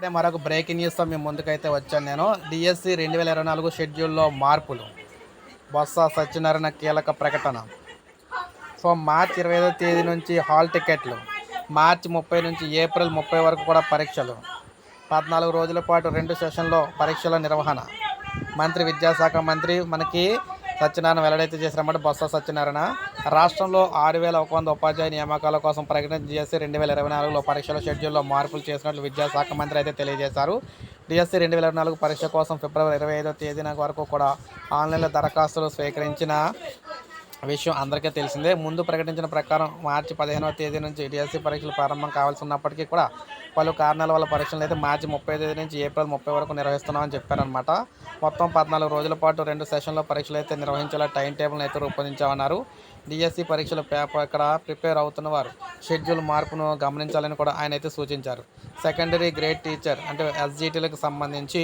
ఇప్పుడే మరొక బ్రేకింగ్ న్యూస్తో మీ ముందుకైతే వచ్చాను నేను. డిఎస్సి రెండు వేల ఇరవై నాలుగు షెడ్యూల్లో మార్పులు. బొత్స సత్యనారాయణ కీలక ప్రకటన. సో మార్చి ఇరవై ఐదో తేదీ నుంచి హాల్ టికెట్లు మార్చి ముప్పై నుంచి ఏప్రిల్ ముప్పై వరకు కూడా పరీక్షలు. పద్నాలుగు రోజుల పాటు రెండు సెషన్లో పరీక్షల నిర్వహణ. మంత్రి విద్యాశాఖ మంత్రి మనకి సత్యనారాయణ వెల్లడైతే చేశారన్నమాట. బొత్స సత్యనారాయణ. రాష్ట్రంలో ఆరు వేల ఒక వంద ఉపాధ్యాయ నియామకాల కోసం ప్రకటన చేసి రెండు వేల ఇరవై నాలుగులో పరీక్షల షెడ్యూల్లో మార్పులు చేసినట్లు విద్యాశాఖ మంత్రి అయితే తెలియజేశారు. డిఎస్సి రెండు వేల ఇరవై నాలుగు పరీక్ష కోసం ఫిబ్రవరి ఇరవై ఐదో తేదీన వరకు కూడా ఆన్లైన్లో దరఖాస్తులు స్వీకరించిన విషయం అందరికీ తెలిసిందే. ముందు ప్రకటించిన ప్రకారం మార్చి పదిహేనవ తేదీ నుంచి డిఎస్సి పరీక్షలు ప్రారంభం కావాల్సి ఉన్నప్పటికీ కూడా పలు కారణాల వల్ల పరీక్షలు అయితే మార్చి ముప్పై తేదీ నుంచి ఏప్రిల్ ముప్పై వరకు నిర్వహిస్తున్నామని చెప్పారనమాట మొత్తం పద్నాలుగు రోజుల పాటు రెండు సెషన్లో పరీక్షలు అయితే నిర్వహించేలా టైం టేబుల్ని అయితే రూపొందించామన్నారు. డిఎస్సి పరీక్షల పేపర్ ఇక్కడ ప్రిపేర్ అవుతున్న వారు షెడ్యూల్ మార్పును గమనించాలని కూడా ఆయన అయితే సూచించారు. సెకండరీ గ్రేడ్ టీచర్ అంటే ఎస్జిటీలకు సంబంధించి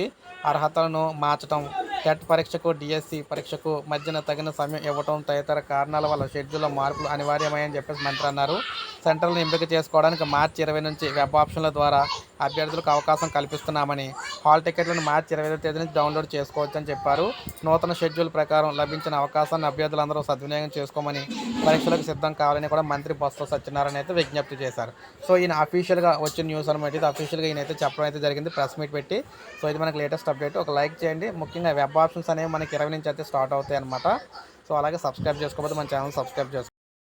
అర్హతలను మార్చడం టెట్ పరీక్షకు డిఎస్సి పరీక్షకు మధ్యన తగిన సమయం ఇవ్వటం తదితర కారణాల వల్ల షెడ్యూల్లో మార్పులు అనివార్యమని చెప్పేసి మంత్రి అన్నారు. సెంటర్లను ఎంపిక చేసుకోవడానికి మార్చి ఇరవై నుంచి వెబ్ ఆప్షన్ల ద్వారా అభ్యర్థులకు అవకాశం కల్పిస్తున్నామని హాల్ టికెట్లను మార్చి ఇరవై ఐదో తేదీ నుంచి డౌన్లోడ్ చేసుకోవచ్చని చెప్పారు. నూతన షెడ్యూల్ ప్రకారం లభించిన అవకాశాన్ని అభ్యర్థులందరూ సద్వినియోగం చేసుకోమని పరీక్షలకు సిద్ధం కావాలని కూడా మంత్రి బొత్స సత్యనారాయణ అయితే విజ్ఞప్తి చేశారు. సో ఈయన అఫీషియల్గా వచ్చిన న్యూస్ అనమాట ఇది. అఫీషియల్గా ఈయన అయితే చెప్పడం అయితే జరిగింది ప్రెస్ మీట్ పెట్టి. సో ఇది మనకి లేటెస్ట్ అప్డేట్ ఒక లైక్ చేయండి. ముఖ్యంగా వెబ్ ఆప్షన్స్ అనేవి మనకి ఇరవై నుంచి అయితే స్టార్ట్ అవుతాయి అనమాట సో అలాగే సబ్స్క్రైబ్ చేసుకోకపోతే మన ఛానల్ సబ్స్క్రైబ్ చేసుకో